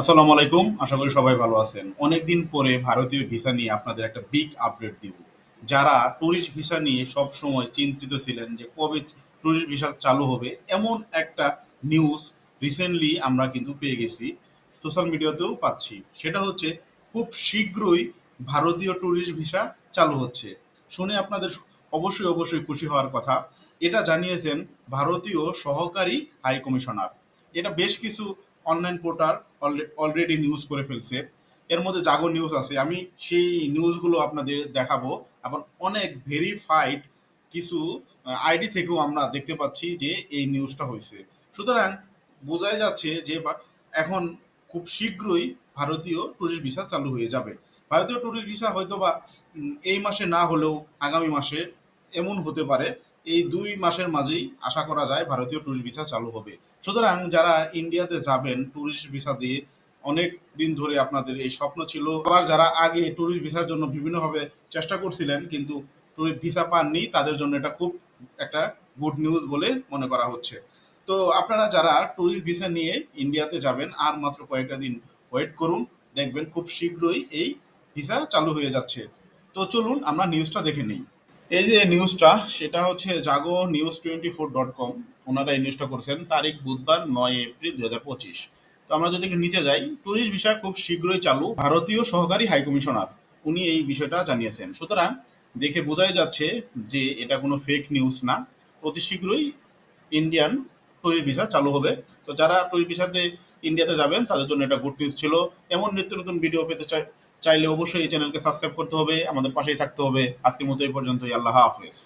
আসসালামু আলাইকুম, আশা করি সবাই ভালো আছেন। অনেকদিন পরে ভারতীয় ভিসা নিয়ে আপনাদের একটা বিগ আপডেট দিব। যারা ট্যুরিস্ট ভিসা নিয়ে সব সময় চিন্তিত ছিলেন যে কবে ট্যুরিস্ট ভিসা চালু হবে, এমন একটা নিউজ রিসেন্টলি আমরা কিন্তু পেয়ে গেছি সোশ্যাল মিডিয়াতেও পাচ্ছি। সেটা হচ্ছে, খুব শীঘ্রই ভারতীয় ট্যুরিস্ট ভিসা চালু হচ্ছে। শুনে আপনাদের অবশ্যই অবশ্যই খুশি হওয়ার কথা। এটা জানিয়েছেন ভারতীয় সহকারী হাই কমিশনার। এটা বেশ কিছু অনলাইন পোর্টাল অলরেডি নিউজ করে ফেলছে। এর মধ্যে জাগো নিউজ আছে। আমি সেই নিউজগুলো আপনাদের দেখাবো। এবং অনেক ভেরিফাইড কিছু আইডি থেকেও আমরা দেখতে পাচ্ছি যে এই নিউজটা হয়েছে। সুতরাং বোঝাই যাচ্ছে যে এখন খুব শীঘ্রই ভারতীয় ট্যুরিস্ট ভিসা চালু হয়ে যাবে। ভারতীয় ট্যুরিস্ট ভিসা হয়তো বা এই মাসে না হলেও আগামী মাসে এমন হতে পারে। এই দুই মাসের মাঝেই আশা করা যায় ভারতীয় ট্যুরিস্ট ভিসা চালু হবে। সুতরাং যারা ইন্ডিয়াতে যাবেন ট্যুরিস্ট ভিসা দিয়ে অনেক দিন ধরে আপনাদের এই স্বপ্ন ছিল। আবার যারা আগে ট্যুরিস্ট ভিসার জন্য বিভিন্নভাবে চেষ্টা করছিলেন, কিন্তু ট্যুরিস্ট ভিসা পাননি, তাদের জন্য এটা খুব একটা গুড নিউজ বলে মনে করা হচ্ছে। তো আপনারা যারা ট্যুরিস্ট ভিসা নিয়ে ইন্ডিয়াতে যাবেন, আর মাত্র কয়েকটা দিন ওয়েট করুন, দেখবেন খুব শীঘ্রই এই ভিসা চালু হয়ে যাচ্ছে। তো চলুন, আমরা নিউজটা দেখে নিই। এই যে নিউজটা, সেটা হচ্ছে Jago news twenty four dot com ওনারা এই নিউজটা করেছেন, তারিখ বুধবার নয় এপ্রিল দু হাজার পঁচিশ। তো আমরা যদি নিচে যাই ট্যুরিস্ট ভিসা খুব শীঘ্রই চালু, ভারতীয় সহকারী হাইকমিশনার উনি এই বিষয়টা জানিয়েছেন। সুতরাং দেখে বোঝাই যাচ্ছে যে এটা কোনো ফেক নিউজ না, অতি শীঘ্রই ইন্ডিয়ান ট্যুরিস্ট ভিসা চালু হবে। তো যারা ট্যুরিস্ট ভিসাতে ইন্ডিয়াতে যাবেন, তাদের জন্য এটা গুড নিউজ ছিল। এমন নিত্য নতুন ভিডিও পেতে চাই চাইলে অবশ্যই এই চ্যানেলকে সাবস্ক্রাইব করতে হবে, আমাদের পাশেই থাকতে হবে। আজকের মতো এই পর্যন্তই, আল্লাহ হাফেজ।